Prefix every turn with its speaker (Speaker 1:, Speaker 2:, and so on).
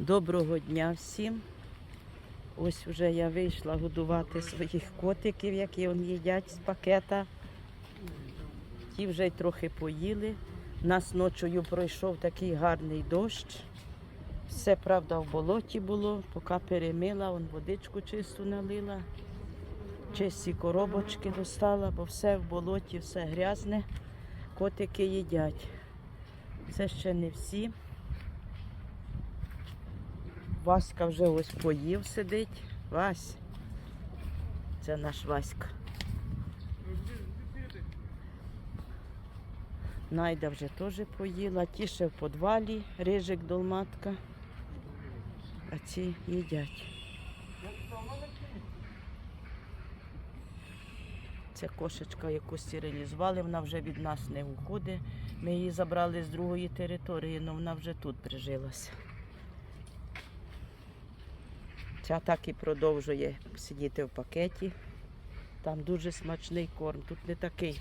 Speaker 1: Доброго дня всім. Ось вже я вийшла годувати своїх котиків, які вони їдять з пакета. Ті вже й трохи поїли. Нас ночою пройшов такий гарний дощ. Все, правда, в болоті було, поки перемила, он водичку чисту налила, чисті коробочки достала, бо все в болоті, все грязне. Котики їдять. Це ще не всі. Васька вже ось поїв сидить. Вась. Це наш Васька. Найда вже теж поїла. Ті ще в подвалі, рижик, долматка. А ці їдять. Це кошечка, яку стерилізували, вона вже від нас не уходить. Ми її забрали з другої території, але вона вже тут прижилася. Ця так і продовжує сидіти в пакеті. Там дуже смачний корм. Тут не такий